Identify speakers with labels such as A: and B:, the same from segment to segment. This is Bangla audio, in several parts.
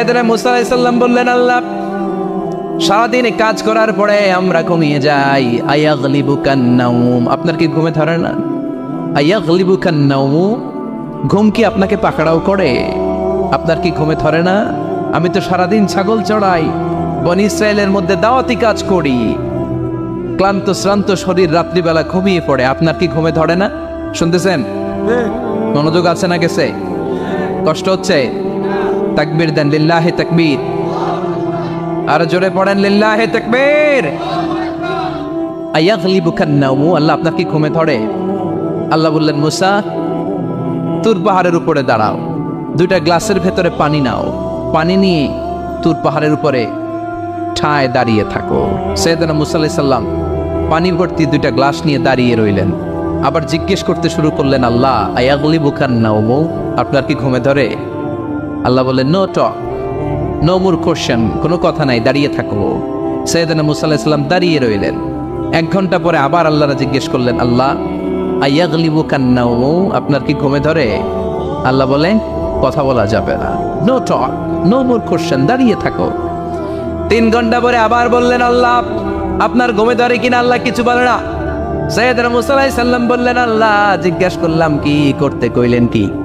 A: এদের মুসা বললেন, আল্লাহ, সারাদিন কাজ করার পরে আমরা ঘুমিয়ে যাই। আয়াগলিবু কান্নাউম আপনার কি ঘুমে ধরে না? আয়াগলিবু কান্নাউম ঘুম কি আপনাকে পাকড়াও করে? আপনার কি ঘুমে ধরে না? আমি তো সারাদিন ছাগল চড়াই, বন ইসরায়েলের মধ্যে দাওয়াতি কাজ করি। ক্লান্ত, শ্রান্ত শরীর রাত্রিবেলা ঘুমিয়ে পড়ে। আপনার কি ঘুমে ধরে না? শুনতেছেন? মনোযোগ আছে না গেছে? কষ্ট হচ্ছে? তাকবীর দেন, লিল্লাহে তাকবীর। আর জোরে পড়েন, লিল্লাহে তাকবীর। আয়াগলিবু কান্নাউমু আল্লাহ আপনার কি ঘুমে ধরে? আল্লাহ বললেন, মুসা, তুর পাহাড়ের উপরে দাঁড়াও। দুইটা গ্লাসের ভেতরে পানি নাও। পানি নিয়ে তুর পাহাড়ের উপরে ঠায় দাঁড়িয়ে থাকো। সৈয়দনা মুসা আলাইহিস সাল্লাম পানি ভর্তি দুইটা গ্লাস নিয়ে দাঁড়িয়ে রইলেন। আবার জিজ্ঞেস করতে শুরু করলেন, আল্লাহ আয়াগলিবু কান্নাউমু আপনার কি ঘুমে ধরে? আল্লাহ বললেন no talk, no more question, কোনো কথা নাই, দাঁড়িয়ে থাকো। সৈয়দনা মুসা আলাইহিস সাল্লাম দাঁড়িয়ে রইলেন। এক ঘণ্টা পরে আবার আল্লাহরা জিজ্ঞেস করলেন, আল্লাহ আয়াগলিবু কান্নাও আপনার কি ঘুমে ধরে? আল্লাহ বলে, কথা বলা যাবে না। No talk, no more question, দাঁড়িয়ে থাকো। তিন ঘণ্টা পরে আবার বললেন, আল্লাহ, আপনার ঘুমে ধরে কিনা আল্লাহ কিছু বলে না? সৈয়দনা মুসা আলাইহিস সাল্লাম বললেন, আল্লাহ, জিজ্ঞেস করলাম, কি করতে কইলেন কি?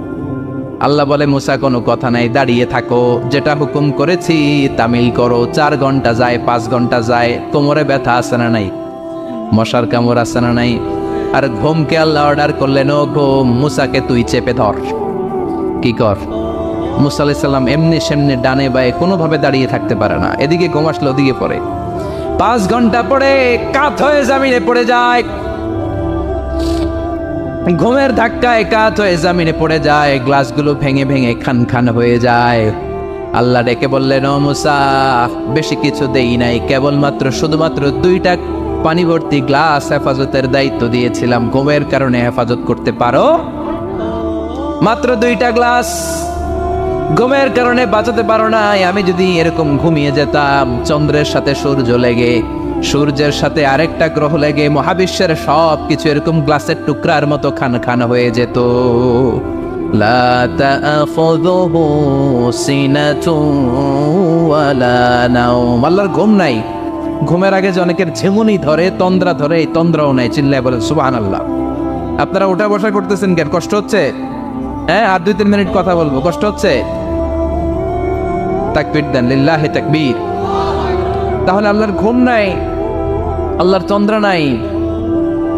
A: আল্লাহ বলে, মুসা, কোনো কথা নাই, দাঁড়িয়ে থাকো। যেটা হুকুম করেছি, তামিল করো। চার ঘণ্টা যায়, পাঁচ ঘণ্টা যায়। কোমরে ব্যথা আছে না নাই? মশার কামড় আছে না নাই? আর ঘুমকে আল্লাহ অর্ডার করলেন, ও ঘুম, মুসাকে তুই চেপে ধর। কি কর? মুসা আলাইসাল্লাম এমনি সেমনি ডানে বায়ে কোনোভাবে দাঁড়িয়ে থাকতে পারে না। এদিকে ঘুম আসলে ওদিকে পড়ে। পাঁচ ঘণ্টা পরে কাত হয়ে জামিনে পড়ে যায়। ঘুমের ধাক্কায় কাত হয়ে জামিনে পড়ে যায়, গ্লাসগুলো ভেঙে ভেঙে খান খান হয়ে যায়। আল্লাহ ডেকে বললেন, ও মুসা, বেশি কিছু দেই নাই, কেবলমাত্র শুধুমাত্র দুইটা পানি ভর্তি গ্লাস হেফাজতের দায়িত্ব দিয়েছিলাম। ঘুমের কারণে হেফাজত করতে পারো? মাত্র দুইটা গ্লাস। ঘুমের কারণে বাঁচাতে পারো নাই, আমি যদি এরকম ঘুমিয়ে যেতাম, চন্দ্রের সাথে সূর্য লেগে। সূর্যের সাথে আরেকটা গ্রহ লেগে মহাবিশ্বের সব কিছু এরকম গ্লাসের টুকরার মতো খান খান হয়ে যেত। লা ঘুম নাই। ঘুমের আগে যে অনেকের ঝিমুনি ধরে, তন্দ্রা ধরে, এই তন্দ্রাও নাই বলে, সুবহানাল্লাহ। আপনারা ওটা বসা করতেছেন কেন? কষ্ট হচ্ছে? হ্যাঁ আর দুই তিন মিনিট কথা বলব। কষ্ট হচ্ছে? তাকবীর দেন, লিল্লাহে তাকবীর। তাহলে আল্লাহর ঘুম নাই, আল্লাহর তন্দ্রা নাই,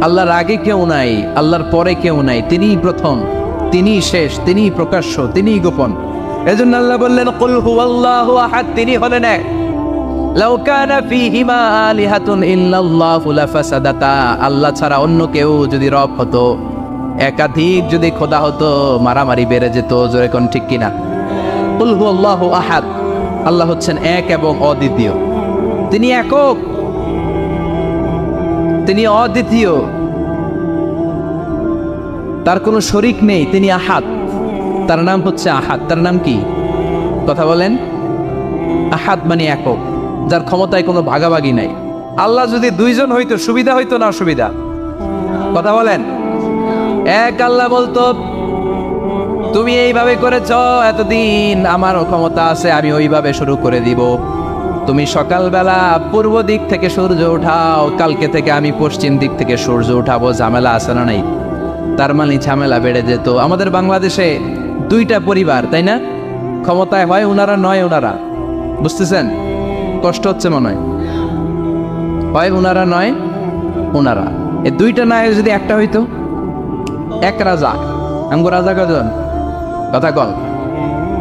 A: আল্লাহর আগে কেউ নাই, আল্লাহর পরে কেউ নাই, তিনিই প্রথম, তিনিই শেষ, তিনিই প্রকাশ্য, তিনিই গোপন। এজন্য আল্লাহ বললেন, কুল হুয়াল্লাহু আহাদ তিনি হলেন এক। লাউ কানা ফীহিমা আলিহাতুন ইল্লাল্লাহু লাফাসাদাতা। আল্লাহ ছাড়া অন্য কেউ যদি রব হতো, একাধিক যদি খোদা হতো, মারামারি বেড়ে যেত, জোরে কোন ঠিক কিনা? কুল হুয়াল্লাহু আহাদ। আল্লাহ হচ্ছেন এক এবং অদ্বিতীয়। তিনি একক। তিনি অদ্বিতীয়। তার কোনো শরিক নেই, তিনি আহাদ। তার নাম হচ্ছে আহাদ। তার নাম কি? কথা বলেন। আহাদ মানে একক, যার ক্ষমতায় কোনো ভাগাভাগি নাই। আল্লাহ যদি দুইজন হইতো, সুবিধা হইতো না অসুবিধা? কথা বলেন। এক আল্লাহ বলতো, তুমি এইভাবে করেছ এতদিন আমার ক্ষমতা আছে, আমি ওইভাবে শুরু করে দিব। তুমি সকালবেলা পূর্ব দিক থেকে সূর্য উঠাও, কালকে থেকে আমি পশ্চিম দিক থেকে সূর্য উঠাবো, ঝামেলা আছে না নাই? তার মানে ঝামেলা বেড়ে যেত। আমাদের বাংলাদেশে দুইটা পরিবার, তাই না? ক্ষমতায় হয় উনারা, নয় ওনারা বুঝতেছেন? কষ্ট হচ্ছে মনে হয়। হয় উনারা, নয় উনারা। এই দুইটা না যদি একটা হইতো? এক রাজা। আমগো রাজা কজন? কথা কল।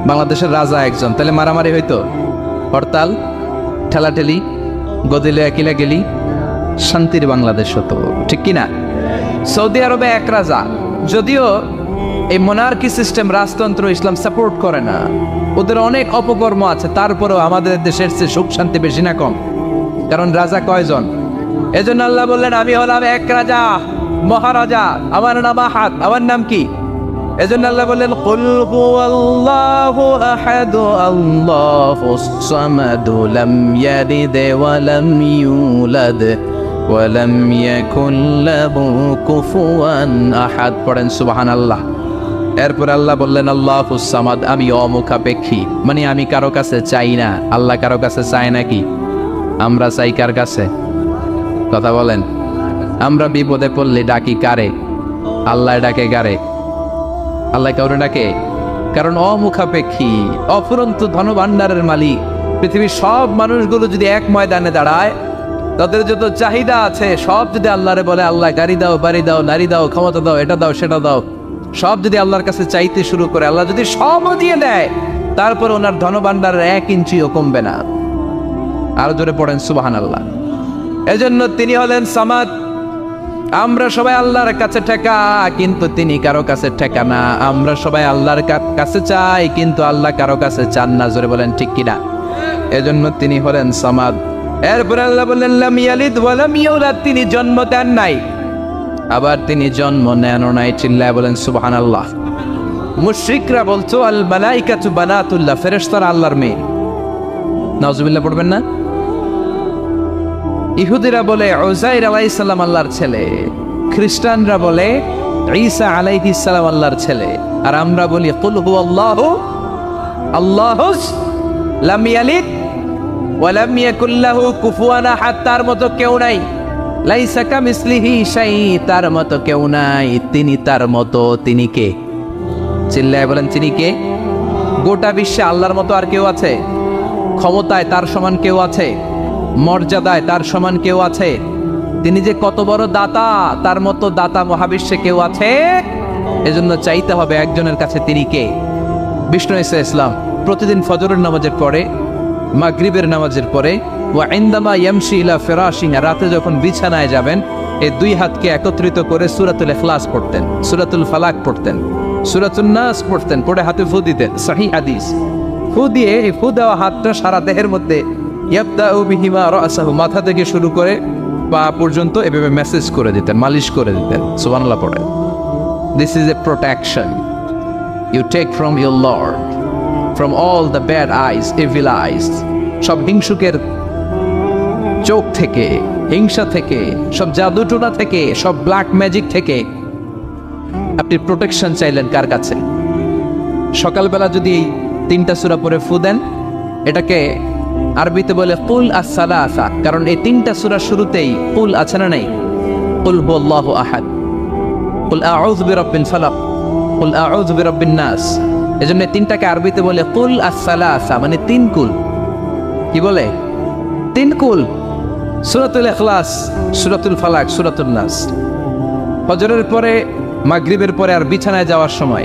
A: বাংলাদেশের রাজা একজন। তাহলে মারামারি হইতো? হরতাল? ঠেলাঠেলি, গদিলে একিলা গেলি, শান্তির বাংলাদেশ হতো, ঠিক কি না সৌদি আরবে এক রাজা, যদিও এই মোনার্কি সিস্টেম রাজতন্ত্র ইসলাম সাপোর্ট করে না, ওদের অনেক অপকর্ম আছে, তারপরেও আমাদের দেশের চেয়ে সুখ শান্তি বেশি না কম। কারণ রাজা কয়জন? এজন্য আল্লাহ বললেন, আমি হলাম এক রাজা, মহারাজা, আমার নাম আহাদ, আমার নাম কি? এজন্য আল্লাহ বললেন, কুল হুয়াল্লাহু আহাদ আল্লাহুস সামাদ, লাম ইয়ালিদ ওয়া লাম ইউলাদ, ওয়া লাম ইয়াকুল লাহু কুফুয়ান আহাদ। পড়েন, সুবহানাল্লাহ। এরপর আল্লাহ বললেন, আল্লাহ সামাদ, আমি অমুখাপেক্ষী। মানে আমি কারও কাছে চাই না। আল্লাহ কারও কাছে চায় নাকি? আমরা চাই কার কাছে? কথা বলেন। আমরা বিপদে পড়লে ডাকি কারে? আল্লাহ ডাকে কারে? আল্লাহ কাউরে ডাকে। কারণ অমুখাপেক্ষী, অফুরন্ত ধনভাণ্ডারের মালিক। পৃথিবীর সব মানুষগুলো যদি এক ময়দানে দাঁড়ায়, তাদের যত চাহিদা আছে, সব যদি আল্লাহরে বলে, আল্লাহ, গাড়ি দাও, বাড়ি দাও, নারী দাও, ক্ষমতা দাও, এটা দাও, সেটা দাও। সব যদি আল্লাহর কাছে চাইতে শুরু করে, আল্লাহ যদি সবও দিয়ে দেয়, তারপর ওনার ধনভাণ্ডারের এক ইঞ্চিও কমবে না। আরও জোরে পড়েন সুবাহান আল্লাহ এজন্য তিনি হলেন সামাদ আমরা সবাই আল্লাহর কাছে ঠেকা, কিন্তু তিনি কারও কাছে ঠেকা না। আমরা সবাই আল্লাহর কাছে চাই, কিন্তু আল্লাহ কারও কাছে চান না, জোরে বলেন ঠিক কিনা? এজন্য তিনি হলেন সামাদ। এরপরে আল্লাহ বললেন, লাম ইয়ালিদ ওয়া লাম তিনি জন্ম দেন নাই। আবার তিনি জন্ম নেন নাই, চিল্লায় বলেন, সুবহানাল্লাহ। মুশরিকরা বলতো, আল মালাইকাতু বানাতুল্লাহ ফেরেশতারা আল্লাহর মেয়ে। নাউজুবিল্লাহ, পড়বেন না? ইহুদিরা বলে ওজাইর আলাইসাল্লাম আল্লাহর ছেলে। খ্রিস্টানরা বলে, ঈসা আলাইহিস সালাম আল্লাহর ছেলে। আর আমরা বলি, কুল হু আল্লাহ আল্লাহ লাম ইয়ালিদ, ওয়া লাম ইয়াকুল লাহু কুফুয়ান আহাদ, তার মতো কেউ নাই। লাইসা কামিসলিহি শাই তার মতো কেউ নাই। তিনি তার মতো, তিনি কে? চিল্লায় বলেন, তিনি কে? গোটা বিশ্বে আল্লাহর মতো আর কেউ আছে? ক্ষমতায় তার সমান কেউ আছে? মর্যাদায় তার সমান কেউ আছে? তিনি যে কত বড় দাতা, তার মতো দাতা মহাবিশ্বে কেউ আছে? এজন্য চাইতে হবে একজনের কাছে তিনি কে? বিষ্ণু ইসা ইসলাম, প্রতিদিন ফজরের নামাজের পরে, মাগরিবের নামাজের পরে, ওয়া ইন্দামা ইয়ামশি ইলা রাতে যখন বিছানায় যাবেন এই দুই হাতকে একত্রিত করে সূরাতুল ইখলাস পড়তেন, সুরাতুল ফালাক পড়তেন, সূরাতুন নাস পড়তেন, পড়ে হাতে ফু দিতেন সহি হাদিস। ফু দিয়ে, এই ফু দেওয়া হাতটা সারা দেহের মধ্যে ইয়াবদাউ বিহিমা রাসাহু মাথা থেকে শুরু করে পা পর্যন্ত এভাবে মেসেজ করে দিতেন, মালিশ করে দিতেন, সুবহানাল্লাহ পড়ে this is a protection you take from your lord from all the bad eyes evil eyes সব হিংসুকের চোখ থেকে, হিংসা থেকে, সব জাদুটোনা থেকে, সব ব্ল্যাক ম্যাজিক থেকে। আপনি প্রোটেকশন চাইলেন কার কাছে? সকালবেলা যদি তিনটা সুরা পরে ফু দেন, এটাকে আরবিতে বলে কুল আসসালা আসা কারণ এই তিনটা সুরা শুরুতেই কুল আছে না নাই? কুল আল্লাহ আহাদ। কুল আউযু বিরাব্বিল ফালাক। কুল আউযু বিরাব্বিন নাস। এজন্য এই তিনটাকে আরবিতে বলে কুল আসসালা আসা মানে তিন কুল। কি বলে? তিন কুল। সূরাতুল ইখলাস, সূরাতুল ফালাক, সূরাতুন নাস। হজরের পরে, মাগরিবের পরে আর বিছানায় যাওয়ার সময়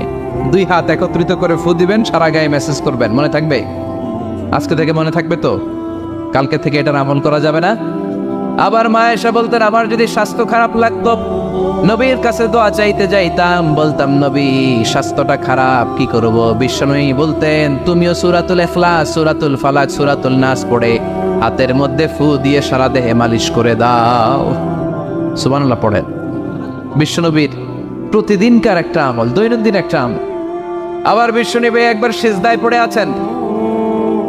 A: দুই হাত একত্রিত করে ফু দিবেন, সারা গায়ে মেসেজ করবেন। মনে থাকবে? আজকে থেকে মনে থাকবে তো? কালকে থেকে এটার আমল করা যাবে না? আবার মা এসে বলতেন, আমার যদি স্বাস্থ্য খারাপ লাগতো, নবীর কাছে দোয়া চাইতে যাইতাম। বলতাম, নবী, স্বাস্থ্যটা খারাপ, কি করব? বিশ্বনয়ী বলতেন, তুমিও সুরাতুল এখলাস সুরাতুল ফালাক, সুরাতুল নাস পড়ে হাতের মধ্যে ফু দিয়ে সারা দেহে মালিশ করে দাও। সুবহানাল্লাহ পড়েন। বিশ্বনবীর প্রতিদিনকার একটা আমল, দৈনন্দিন একটা আমল। আবার বিশ্বনবী একবার সেজদায় পড়ে আছেন।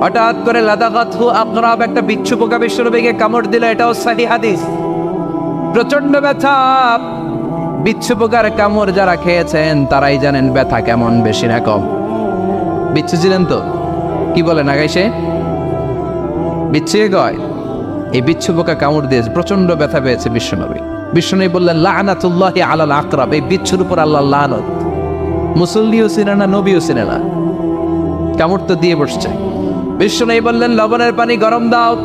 A: হঠাৎ করে লাদাগাত হু আপনারা একটা বিচ্ছু পোকা বিশ্বনবীকে কামড় দিল, এটাও সাহি হাদিস। প্রচণ্ড ব্যথা। বিচ্ছু পোকার কামড় যারা খেয়েছেন, তারাই জানেন ব্যথা কেমন বেশি না কম। বিচ্ছু ছিলেন তো? কি বলেন আগাইসে বিচ্ছু গয় এই বিচ্ছু পোকা কামড় দিয়েছে প্রচণ্ড ব্যথা পেয়েছে বিশ্বনবী। বিশ্বনবী বললেন, লানাতুল্লাহি আলাল আকরাব এই বিচ্ছুর উপর আল্লাহ লানত। মুসল্লিও চিনে না, নবীও চিনে না। কামড় তো দিয়ে বসছে। বিশ্বনবী বললেন, লবণের পানি গরম দাও।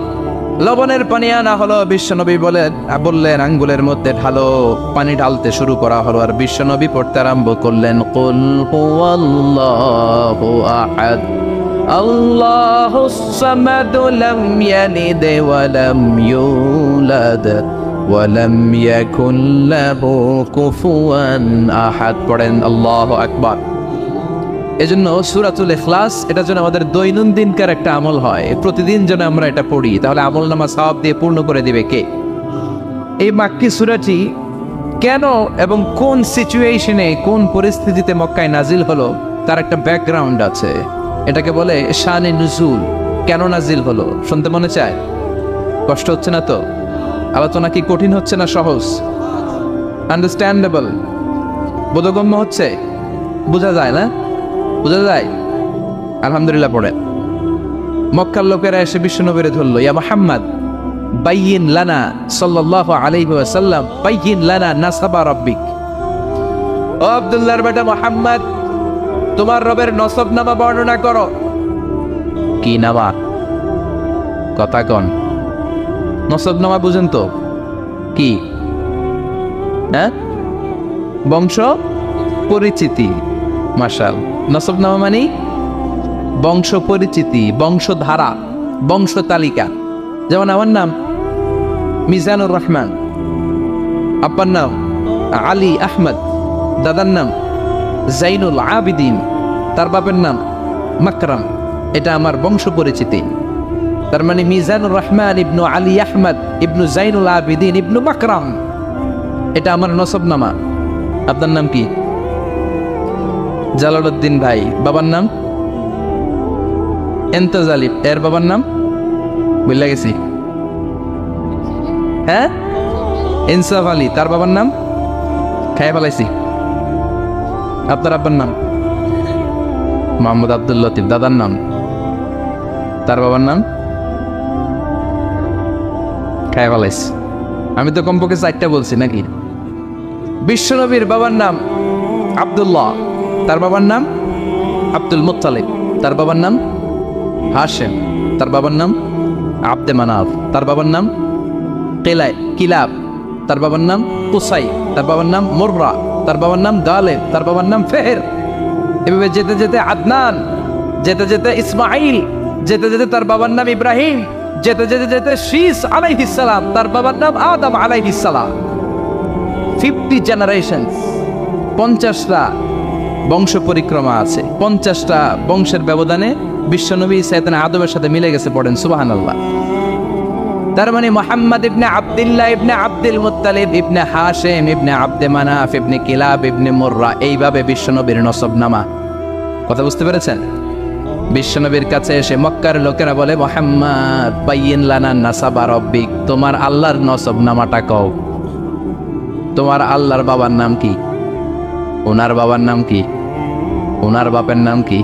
A: লবণের পানি আনা হলো বিশ্বনবী বলেন, বললেন, আঙ্গুলের মধ্যে ঢালো, পানি ঢালতে শুরু করা হলো। আর বিশ্বনবী পড়তে আরম্ভ করলেন, কুল হুয়াল্লাহু আহাদ। পড়েন, আল্লাহু আকবার। এজন্য সুরাতুল ইখলাস, এটা যেন আমাদের দৈনন্দিনকার একটা আমল হয়। প্রতিদিন যেন আমরা এটা পড়ি, তাহলে আমল নামা সওয়াব দিয়ে পূর্ণ করে দিবে কে? এই মাক্কি সুরাটি কেন এবং কোন সিচুয়েশনে, কোন পরিস্থিতিতে মক্কায় নাজিল হলো, তার একটা ব্যাকগ্রাউন্ড আছে। এটাকে বলে শানে নুজুল। কেন নাজিল হলো? শুনতে মনে চায়? কষ্ট হচ্ছে না তো? আলোচনা কি কঠিন হচ্ছে না সহজ? আন্ডারস্ট্যান্ডেবল বোধগম্য হচ্ছে? বোঝা যায় না? বোঝা যায়? আলহামদুলিল্লাহ পড়েন মক্কার লোকেরা এসে বিশ্বনবীরে ধরলো, ইয়া মোহাম্মদ, বাইয়িন লানা সাল্লাল্লাহু আলাইহি ওয়াসাল্লাম, বাইয়িন লানা নাসাবা রাব্বিক। ও আব্দুল্লাহর বেটা মোহাম্মদ, তোমার রবের নসব নামা বর্ণনা করো। কি নামা? কথা কন। নসব নামা বুঝেন তো। কি? হ্যাঁ? বংশ? পরিচিতি। মার্শাল নসব নামা মানে বংশ পরিচিতি বংশধারা বংশ তালিকা যেমন আমার নাম মিজানুর রহমান। আব্বার নাম আলী আহমদ। দাদার নাম জাইনুল আবিদিন। তার বাপের নাম মাকরাম। এটা আমার বংশ পরিচিতি তার মানে মিজানুর রহমান ইবনু আলী আহমদ, ইবনু জাইনুল আবিদিন, ইবনু মাকরাম। এটা আমার নসবনামা। আপনার নাম কি? জালালউদ্দিন ভাই, বাবার নাম? এন্তজ আলী এর বাবার নাম? বুঝলা গেছি। হ্যাঁ? ইনসাফ আলী, তার বাবার নাম? খাইয়া ফেলাইছি। আপনার আব্বার নাম? মোহাম্মদ আব্দুল লতিফ, দাদার নাম? তার বাবার নাম? খাইয়া ফেলাইছি। আমি তো কমপক্ষে চারটা বলছি নাকি? বিশ্বনবীর বাবার নাম আব্দুল্লাহ। তার বাবার নাম আব্দুল মুত্তালিব তার বাবার নাম হাশেম তার বাবার নাম আব্দে মানাফ তার বাবার নাম কেলাই কিলাব তার বাবার নাম কুসাই তার বাবার নাম মোররা তার বাবার নাম গালে তার বাবার নাম ফেহের এভাবে যেতে যেতে আদনান যেতে যেতে ইসমাইল যেতে যেতে তার বাবার নাম ইব্রাহিম যেতে যেতে যেতে শীস আলাইহিসালাম তার বাবার নাম আদম আলাইহিসালাম ফিফটি জেনারেশন পঞ্চাশটা বংশ পরিক্রমা আছে। পঞ্চাশটা বংশের ব্যবধানে বিশ্বনবী সৈয়দনা আদমের সাথে মিলে গেছে পড়েন সুবাহান আল্লাহ তার মানে মোহাম্মদ ইবনে আব্দুল্লাহ ইবনে আব্দুল মুত্তালিব, ইবনে হাশেম, ইবনে আব্দে মানাফ, ইবনে কিলাব, ইবনে মোর্রা এইভাবে বিশ্বনবীর নসব নামা কথা বুঝতে পেরেছেন? বিশ্বনবীর কাছে এসে মক্কার লোকেরা বলে, মোহাম্মদ, বাইয়িন লানা নাসাবা রব্বিক, তোমার আল্লাহর নসব নামাটা কও। তোমার আল্লাহর বাবার নাম কি? ওনার বাবার নাম কি? ওনার বাপের নাম কি?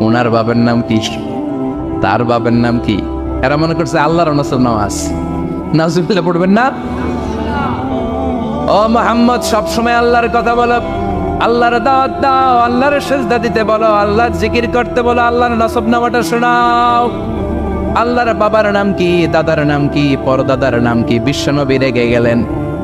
A: ওনার বাপের নাম কি? তার বাপের নাম কি? এরা মনে করছে আল্লাহর নসব নামাজ। নাজুবিল্লা পড়বেন না? ও মোহাম্মদ, সবসময় আল্লাহর কথা বলো। আল্লাহর দাওয়াত দাও, আল্লাহর সেজদা দিতে বলো, আল্লাহর জিকির করতে বলো, আল্লাহর নসব নামাটা শোনাও। আল্লাহর বাবার নাম কি, দাদার নাম কি, পরদাদার নাম কি? বিশ্বনবী রেগে গেলেন।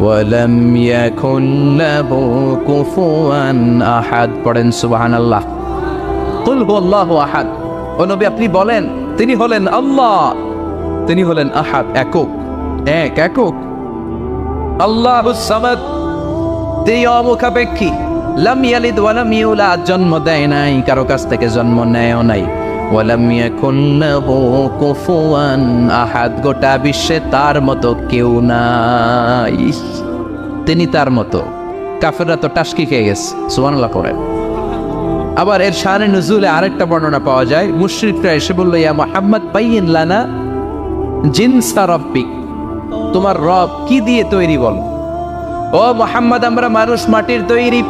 A: ওয়া লাম ইয়াকুল লাহু কুফুয়ান আহাদ পড়েন সুবহানাল্লাহ। কুল হুয়াল্লাহু আহাদ ও নবী, আপনি বলেন, তিনি হলেন আল্লাহ। তিনি হলেন আহাদ, একক। এক, একক। আল্লাহ সামাদ। তিনি অমুখাপেক্ষী। লাম ইয়ালিদ ওয়ালাম ইউলাদ। জন্ম দেয় নাই, কারও কাছ থেকে জন্ম নেয়ও নাই। গোটা বিশ্বে তার মতো কেউ নাই। তিনি তার মতো। কাফেররা তো টাস্কি খেয়ে গেছে করেন আবার এর শানে নজুলে আরেকটা বর্ণনা পাওয়া যায়, মুশরিকরা এসে বলল, ইয়া মুহাম্মদ, বাইয়িন লানা জিনসা রব্বিক। তোমার রব কি দিয়ে তৈরি বল? ও মোহাম্মদ, আমরা মানুষ মাটির তৈরি।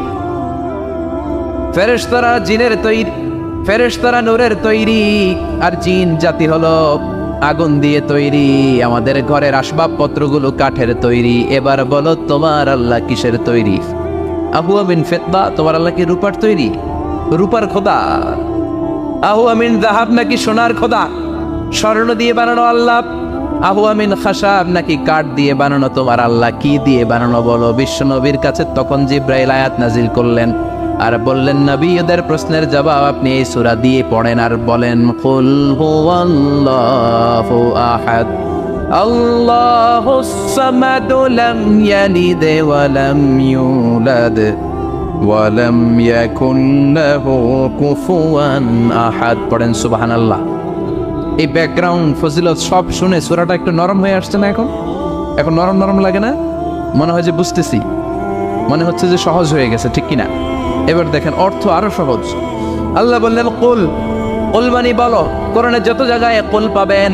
A: ফেরেশতারা জিনের তৈরি। ফেরেশতারা নূরের তৈরি, আর জিন জাতি হলো আগুন দিয়ে তৈরি। আমাদের ঘরের আসবাবপত্রগুলো কাঠের তৈরি। এবার বলো, তোমার আল্লাহ কিসের তৈরি? আহু আমিন ফেতবা তোমার আল্লাহ কি রূপার তৈরি? রূপার খোদা। আহু আমিন জাহাব নাকি সোনার খোদা? স্বর্ণ দিয়ে বানানো আল্লাহ। আহু আমিন খাসাব নাকি কাঠ দিয়ে বানানো? তোমার আল্লাহ কি দিয়ে বানানো? বলো, বিশ্ব নবীর কাছে তখন জিব্রাইল আয়াত নাজিল করলেন। আর বললেন, নবী, ওদের প্রশ্নের জবাব আপনি এই সূরা দিয়ে পড়েন আর বলেন, কুল হুয়াল্লাহু আহাদ। আল্লাহুস সামাদ লাম ইয়ালিদ ওয়া লাম ইউলাদ। ওয়ালাম ইয়াকুন লাহু কুফুয়ান আহাদ। পড়েন, সুবহানাল্লাহ। এই ব্যাকগ্রাউন্ড ফজিলত সব শুনে সূরাটা একটু নরম হয়ে আসছে না এখন? এখন নরম নরম লাগে না? মনে হয় যে বুঝতেছি। মনে হচ্ছে যে সহজ হয়ে গেছে, ঠিক কিনা? এবার দেখেন অর্থ আরও সহজ। আল্লাহ বললেন, কুল কুল মানে বলো, কোরআনের যত জায়গায় কুল পাবেন,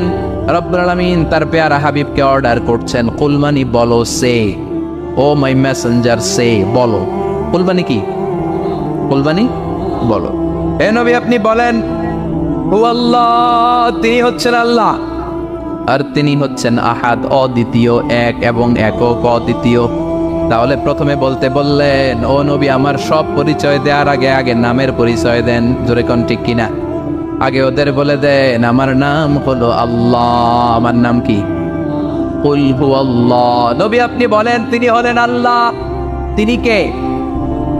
A: রব্বুল আলামিন তার পেয়ারা হাবিবকে অর্ডার করছেন। কুল মানে বলো, সে। ও মাই মেসেঞ্জার, সে, বলো। কুল মানে কি? কুল মানে বলো। এ নবী, আপনি বলেন হু আল্লাহ তিনি হচ্ছেন আল্লাহ। আর তিনি হচ্ছেন আহাদ, অদ্বিতীয়, এক এবং একক, অদ্বিতীয়। তাহলে প্রথমে বলতে বললেন, ও নবী, আমার সব পরিচয় দেওয়ার আগে আগে নামের পরিচয় দেন। জোরে কোন ঠিক কিনা? আগে ওদের বলে দেন, আমার নাম হলো আল্লাহ। আমার নাম কি? আল্লাহ নবী আপনি বলেন, তিনি হলেন আল্লাহ। তিনি কে?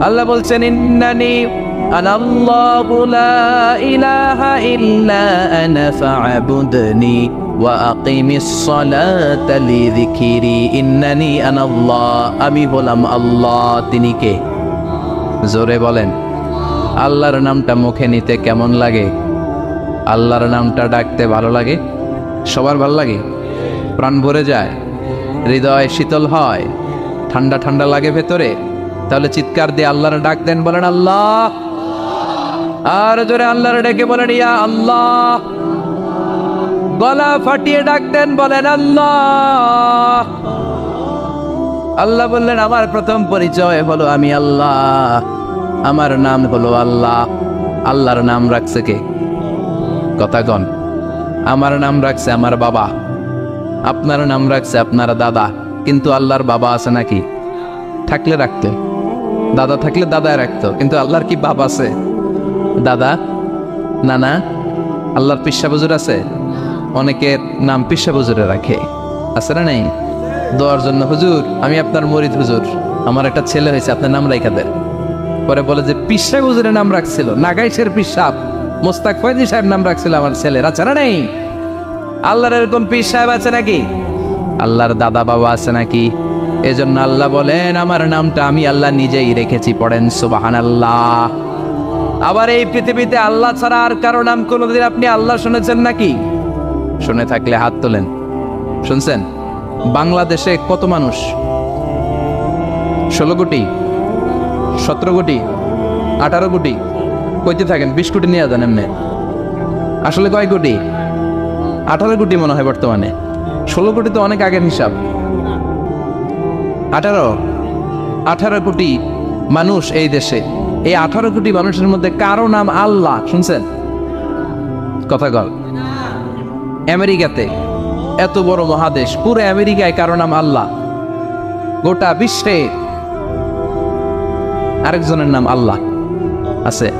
A: আল্লাহ বলছেন, ইন্নানি আনাল্লাহু লা ইলাহা ইল্লা আনা ফা'বুদনি ওয়া আকিমিস সালাতা লিযিকরি ইন্নানি আনাল্লাহ আমি হলাম আল্লাহ। তিনি কে? জোরে বলেন। আল্লাহর নামটা মুখে নিতে কেমন লাগে? আল্লাহর নামটা ডাকতে ভালো লাগে? সবার ভালো লাগে? প্রাণ ভরে যায়? হৃদয় শীতল হয়? ঠান্ডা ঠান্ডা লাগে ভেতরে? তাহলে চিৎকার দিয়ে আল্লাহর ডাক দেন, বলেন, আল্লাহ! আর জোরে আল্লাহর ডেকে বলেন, ইয়া আল্লাহ। গলা ফাটিয়ে ডাক দেন, বলেন, আল্লাহ। আল্লাহ বললেন, আমার প্রথম পরিচয় হলো আমি আল্লাহ। আমার নাম হলো আল্লাহ। আল্লাহর নাম রাখছে কে? কথা কন, আমার নাম রাখছে আমার বাবা। আপনার নাম রাখছে আপনার দাদা। কিন্তু আল্লাহর বাবা আছে নাকি? থাকলে রাখতে। দাদা থাকলে দাদায় রাখতো, কিন্তু আল্লাহর কি বাপ আছে? দাদা, নানা, আল্লাহর পিসা বুজুর আছে? অনেকের নাম পিসা বুজুরে রাখে। আছে না নেই? দোয়ার জন্য, হুজুর, আমি আপনার মরিদ হুজুর। আমার একটা ছেলে হয়েছে, আপনার নাম রাইখা দেন। পরে বলে যে, পিসা হুজুরের নাম রাখছিল, নাগাইশের পিসাব। মোস্তাক ফয়জি সাহেব নাম রাখছিল আমার ছেলের, আছে না নেই? আল্লাহর এরকম পীর সাহেব আছে নাকি? আল্লাহর দাদা বাবা আছে নাকি? এজন্য আল্লাহ বলেন, আমার নামটা আমি আল্লাহ নিজেই রেখেছি, পড়েন সুবাহান আল্লাহ আবার এই পৃথিবীতে আল্লাহ ছাড়া আর কারও নাম কোনোদিন আপনি আল্লাহ শুনেছেন নাকি? শুনে থাকলে হাত তোলেন। শুনছেন? বাংলাদেশে কত মানুষ? ষোলো কোটি, সতেরো কোটি, আঠারো কোটি, কইতে থাকেন, বিশ কোটি নিয়ে যান এমনি। আসলে কয় কোটি? আঠারো কোটি মনে হয় বর্তমানে। ষোলো কোটি তো অনেক আগের হিসাব। আঠারো? আঠারো কোটি মানুষ এই দেশে। এই আঠারো কোটি মানুষের মধ্যে কারও নাম আল্লাহ, শুনছেন? কথা কল। আমেরিকাতে এত বড় মহাদেশ, পুরো আমেরিকায় কারও নাম আল্লাহ। গোটা বিশ্বে আরেকজনের নাম আল্লাহ আছে।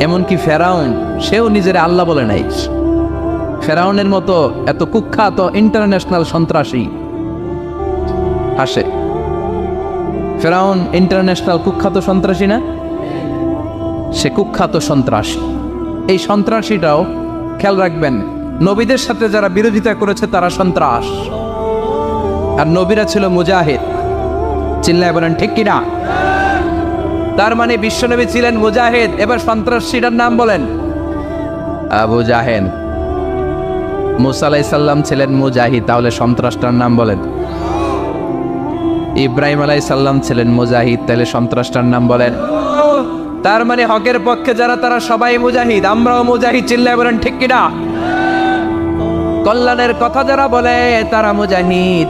A: এমনকি ফেরাউন, সেও নিজের আল্লাহ বলে নাই। ফেরাউনের মতো এত কুখ্যাত ইন্টারন্যাশনাল সন্ত্রাসী হাসে ফেরাউন ইন্টারন্যাশনাল কুখ্যাত সন্ত্রাসী না? সে কুখ্যাত সন্ত্রাসী। এই সন্ত্রাসীটাও খেয়াল রাখবেন, নবীদের সাথে যারা বিরোধিতা করেছে তারা সন্ত্রাস। আর নবীরা ছিল মুজাহিদ। চিল্লায় বলেন, ঠিক কিনা? তার মানে বিশ্বনবী ছিলেন মুজাহিদ। এবার সন্ত্রাসীটার নাম বলেন, আবু জাহেদ মুসা আলাইসাল্লাম ছিলেন মুজাহিদ, তাহলে সন্ত্রাসটার নাম বলেন। ইব্রাহিম আলাই সাল্লাম ছিলেন মুজাহিদ, তাহলে সন্ত্রাসটার নাম বলেন তার মানে হকের পক্ষে যারা, তারা সবাই মুজাহিদ। আমরাও মুজাহিদ, চিল্লায় বলেন, ঠিক কিনা কল্যাণের কথা যারা বলে, তারা মুজাহিদ।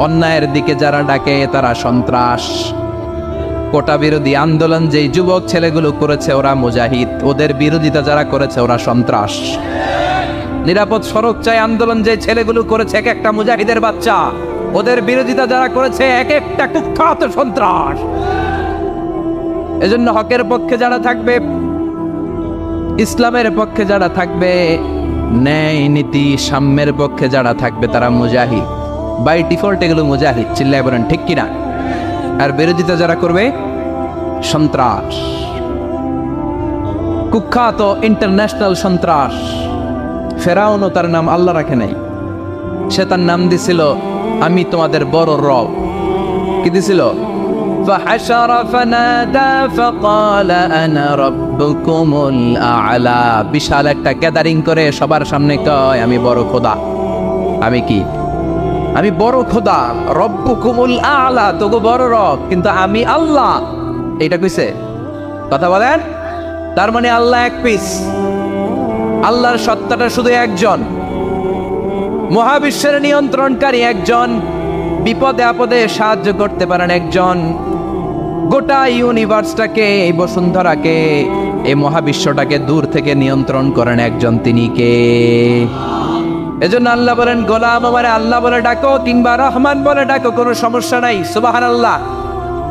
A: অন্যায়ের দিকে যারা ডাকে, তারা সন্ত্রাস। কোটা বিরোধী আন্দোলন যেই যুবক ছেলেগুলো করেছে, ওরা মুজাহিদ। ওদের বিরোধিতা যারা করেছে, ওরা সন্ত্রাস। নিরাপদ সড়ক চাই আন্দোলন যে ছেলেগুলো করেছে, এক একটা মুজাহিদের বাচ্চা। ওদের বিরোধিতা যারা করেছে, এক একটা কুখ্যাত সন্ত্রাস। এজন্য হকের পক্ষে যারা থাকবে, ইসলামের পক্ষে যারা থাকবে, ন্যায় নীতি সাম্যের পক্ষে যারা থাকবে তারা মুজাহিদ। বাই ডিফল্ট এগুলো মুজাহিদ, চিল্লায় বলেন, ঠিক কিনা? আর বিরোধিতা যারা করবে, সন্ত্রাস। কুখ্যাত ইন্টারন্যাশনাল সন্ত্রাস। ফেরাউনও তার নাম আল্লাহ রাখে নাই। সে তার নাম দিছিল, আমি তোমাদের বড় রব। কি দিছিল? فحشر فنادى فقال انا ربكم الاعلى বিশাল একটা গ্যাদারিং করে সবার সামনে কয় আমি বড় খোদা আমি কি আমি বড় খোদা রব্বুকুমুল আলা তোগো বড় রব কিন্তু আমি আল্লাহ এটা কইছে কথা বলেন তার মানে আল্লাহ এক পিস আল্লাহর সত্তাটা শুধু একজন মহাবিশ্বের নিয়ন্ত্রণকারী একজন বিপদে আপদে সাহায্য করতে পারেন একজন। গোটা ইউনিভার্সটাকে, এই বসুন্ধরাকে, এই মহাবিশ্বটাকে দূর থেকে নিয়ন্ত্রণ করেন একজন তিনি কে? এজন্য আল্লাহ বলেন, গোলাম আমারে আল্লাহ বলে ডাকো কিংবা রহমান বলে ডাকো, কোনো সমস্যা নাই সুবাহান আল্লাহ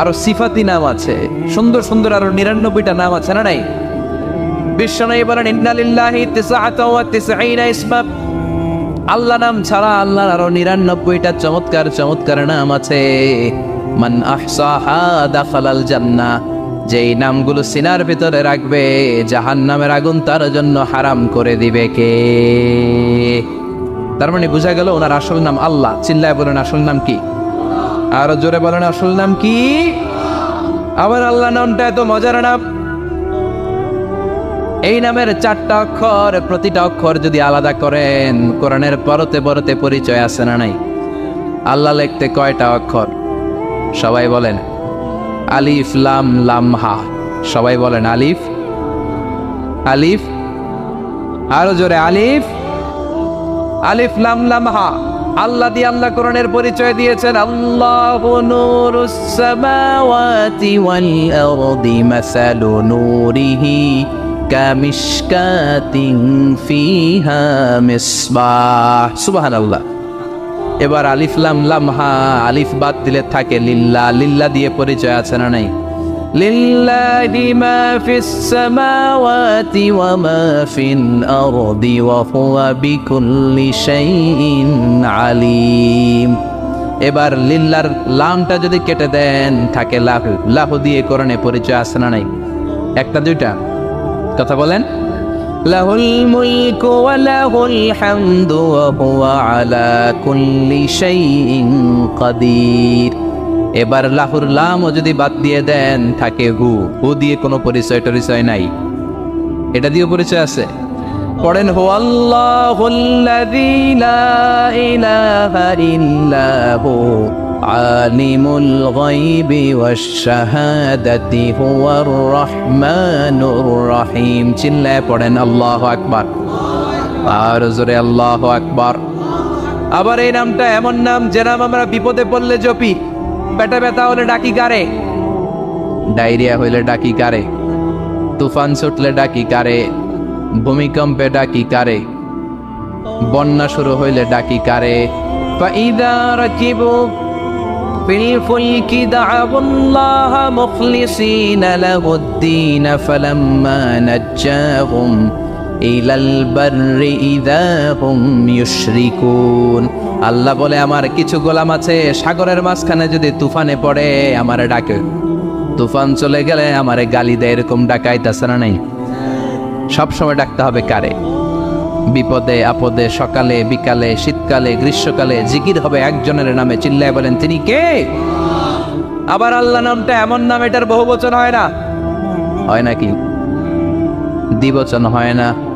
A: আরও সিফাতি নাম আছে। সুন্দর সুন্দর আরও নিরানব্বইটা নাম আছে, না নাই? বিশ্বনয়ী বলেন ইন্নালিল্লাহি তিসআতা ওয়া তিসঈনা ইসমা আল্লাহ নাম ছাড়া আল্লাহর আরও নিরানব্বইটা চমৎকার চমৎকার নাম আছে। মান আহসাহা দাখালাল যেই নামগুলো সিনার ভিতরে রাখবে জাহান নামের আগুন তার জন্য হারাম করে দিবে কে? তার মানে বোঝা গেল ওনার আসল নাম আল্লাহ। চিল্লায় বলেন, আসল নাম কি? আরও জোরে বলেন, আসল নাম কি? আবার আল্লাহ নামটা এত মজার নাম এই নামের চারটা অক্ষর, প্রতিটা অক্ষর যদি আলাদা করেন, কোরআনের পরতে পরতে পরিচয় আছে না নাই? আল্লাহ লিখতে কয়টা অক্ষর? সবাই বলেন, আলিফ, লাম লাম, হা। সবাই বলেন, আলিফ আলিফ। আরও জোরে, আলিফ আলিফ, লাম লাম, হা। আল্লাহ দিয়ে আল্লাহ কোরআনের পরিচয় দিয়েছেন, আল্লাহ নূরুস সামাওয়াতি ওয়াল আরদি মাসালু নূরিহি কামিশকাতিন ফিহা মিসবাহ সুবহানাল্লাহ। এবার আলিফ লাম লাম আলিফ বাদ দিলে থাকে লিল্লা লিল্লা দিয়ে পরিচয় আছে না নাই? ফিস সামাওয়াতি ওয়া মা ফিল আরদি ওয়া হুয়া বিকুল্লি শাইইন আলিম। এবার লিল্লার লামটা যদি কেটে দেন, থাকে লাহু লাহু দিয়ে কোরআনে পরিচয় আছে না নাই? একটা, দুইটা। কথা বলেন। লাহুল মুলকু ওয়া লাহুল হামদু ওয়া হুয়া আলা কুল্লি শাইইন কাদির। এবার লাহুর লামও যদি বাদ দিয়ে দেন, থাকে হু হু দিয়ে কোনো পরিচয় টরিচয় নাই। এটা দিয়ে পরিচয় আছে। পড়েন হো আল্লাহুল্লাযী লা ইলাহা ইল্লা হু আলিমুল গায়বি ওয়াশ শাহাদাতি হুয়ার রহমানুর রহিম। চিল্লায় পড়েন, আল্লাহু আকবার। আর জোরে, আল্লাহু আকবার। আবার এই নামটা এমন নাম, যে নাম আমরা বিপদে পড়লে জপি। পেটে ব্যথা হলে ডাকি কারে ডায়রিয়া হইলে ডাকি কারে তুফান ছুটলে ডাকি কারে ভূমিকম্পে ডাকি কারে বন্যা শুরু হইলে ডাকি কারে فإذا ركبوا في الفلك دعوا الله مخلصين له الدين فلما نجاهم ইলাল বাররি ইদা হুম ইউশরিকুন। আল্লাহ বলে, আমার কিছু গোলাম আছে, সাগরের মাঝখানে যদি তুফানে পড়ে, আমারে ডাকে। তুফান চলে গেলে আমারে গালি দেয়, এরকম ডাকাইতেছে না নাই? সবসময় ডাকতে হবে কারে? বিপদে, আপদে, সকালে, বিকালে, শীতকালে, গ্রীষ্মকালে, জিকির হবে একজনের নামে, চিল্লায় বলেন, তিনি কে? আবার আল্লাহ নামটা এমন নাম, এটার বহু বচন হয় না? হয় নাকি দ্বিবচন হয় না।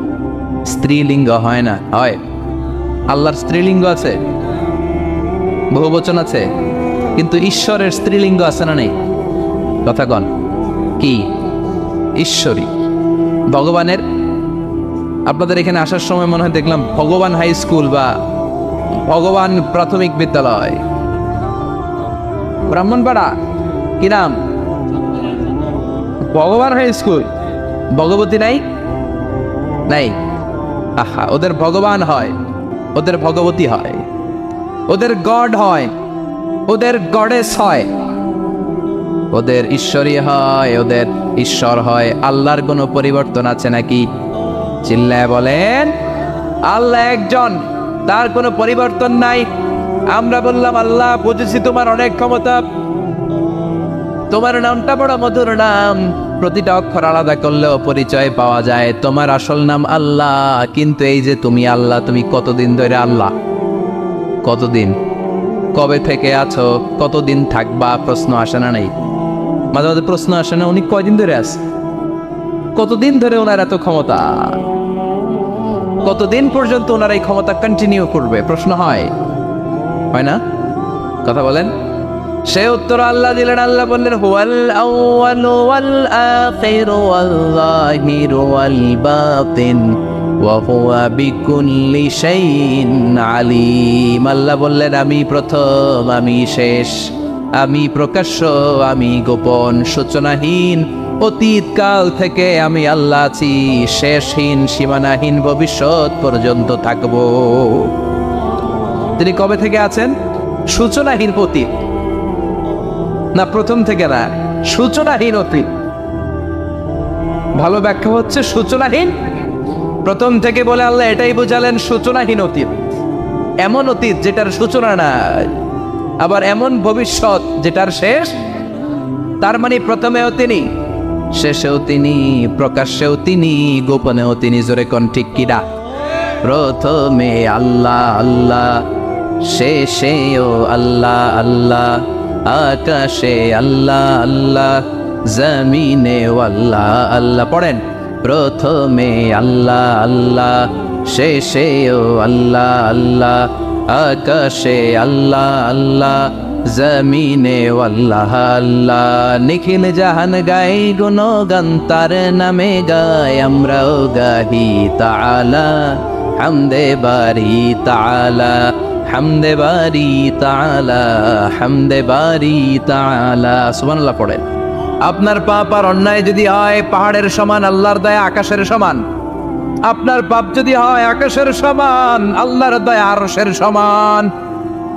A: স্ত্রীলিঙ্গ হয় না। হয়। আল্লাহর স্ত্রীলিঙ্গ আছে। বহু বচন আছে। কিন্তু ঈশ্বরের স্ত্রীলিঙ্গ আছে না নেই। কথা কন, কি? ঈশ্বরী ভগবানের? আপনাদের এখানে আসার সময় মনে হয় দেখলাম ভগবান হাই স্কুল বা ভগবান প্রাথমিক বিদ্যালয়। ব্রাহ্মণপাড়া কি নাম? ভগবান হাই স্কুল। ভগবতী নাই? নাই। আহা, ওদের ভগবান হয়, ওদের ভগবতী হয়, ওদের গড হয়, ওদের গডেস হয়, ওদের ঈশ্বরী হয়, ওদের ঈশ্বর হয়, আল্লাহর কোনো পরিবর্তন আছে নাকি? চিল্লায় বলেন, আল্লাহ একজন, তার কোনো পরিবর্তন নাই। আমরা বললাম, আল্লাহ, বুঝেছি তোমার অনেক ক্ষমতা। তোমার নামটা বড় মধুর নাম। প্রতিটা অক্ষর আলাদা করলেও পরিচয় পাওয়া যায়। তোমার আসল নাম আল্লাহ, কিন্তু এই যে তুমি আল্লাহ, তুমি কতদিন ধরে আল্লাহ? কতদিন? কবে থেকে আছো? কতদিন থাকবা? প্রশ্ন আসে না নাই। মাঝে মাঝে প্রশ্ন আসে না, উনি কয়দিন ধরে আছে? কতদিন ধরে ওনার এত ক্ষমতা? কতদিন পর্যন্ত ওনার এই ক্ষমতা কন্টিনিউ করবে? প্রশ্ন হয়। হয় না? কথা বলেন? সে উত্তর আল্লাহ দিলেন, আল্লাহ বললেন, হুয়াল আউয়াল ওয়াল আখির ওয়াল যাহির ওয়াল বাতিন ওয়া হুয়া বিকুল্লি শাইইন আলিম। আল্লাহ বললেন, আমি প্রথম, আমি শেষ, আমি প্রকাশ্য, আমি গোপন, সূচনাহীন, অতীত কাল থেকে আমি আল্লাহ আছি, শেষহীন, সীমানাহীন ভবিষ্যৎ পর্যন্ত থাকব। তিনি কবে থেকে আছেন? সূচনাহীন অতীত। না প্রথম থেকে না সূচনাহীন অতীত ভালো ব্যাখ্যা হচ্ছে সূচনাহীন প্রথম থেকে বলে আল্লাহ এটাই বোঝালেন সূচনাহীন অতীত এমন অতীত যেটার সূচনা নাই, আবার এমন ভবিষ্যৎ যেটার শেষ, তার মানে প্রথমেও তিনি, শেষেও তিনি, প্রকাশ্যেও তিনি, গোপনেও তিনি, জোরে কোন ঠিক কিনা প্রথমে আল্লাহ আল্লাহ, শেষেও আল্লাহ আল্লাহ আকাশে আল্লাহ আল্লাহ, জমিনে আল্লাহ আল্লাহ। পড়েন, প্রথমে আল্লাহ আল্লাহ, শেষেও আল্লাহ আল্লাহ। আকাশে আল্লাহ আল্লাহ, জমিনে আল্লাহ আল্লাহ। নিখিল জাহান গাই গুণ গান তার নামে গায় আমরাও গাহি তাআলা। হামদে বারি তাআলা। হামদে বারি তালা হামদে বারি তালা সুবহানাল্লাহ পড়েন। আপনার পাপ আর অন্যায় যদি হয়, পাহাড়ের সমান, আল্লাহর দয়া আকাশের সমান। আপনার পাপ যদি হয়, আকাশের সমান, আল্লাহর দয়া আরশের সমান।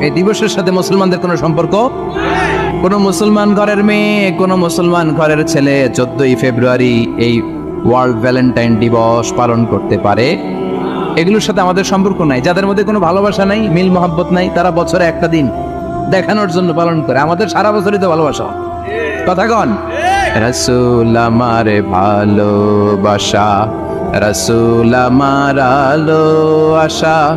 A: এই দিবসের সাথে মুসলমানদের কোনো সম্পর্ক? কোনো মুসলমান ঘরের মেয়ে, কোনো মুসলমান ঘরের ছেলে চোদ্দই ফেব্রুয়ারি এই ওয়ার্ল্ড ভ্যালেন্টাইন দিবস পালন করতে পারে। এগুলোর সাথে আমাদের সম্পর্ক নাই। যাদের মধ্যে কোনো ভালোবাসা নাই, মিল মহাব্বত নাই, তারা বছরে একটা দিন দেখানোর জন্য পালন করে। আমাদের সারা বছরই তো ভালোবাসা। কথা কন। রসুল আমার ভালোবাসা, রসুল আমার আলো আশা।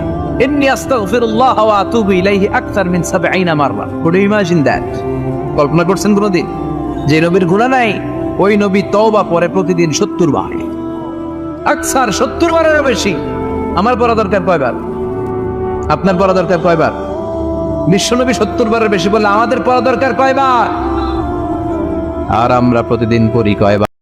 A: 70 কল্পনা করছেন কোনোদিন? যে নবীর নাই, ওই নবী তওবা পরে প্রতিদিন সত্তর বার। আকসার বেশি। আমার পড়া দরকার কয়বার? আপনার পড়া দরকার কয়বার? বিশ্বনবী সত্তর বারের বেশি বললে আমাদের পড়া দরকার কয়বার? আর আমরা প্রতিদিন পড়ি কয়বার?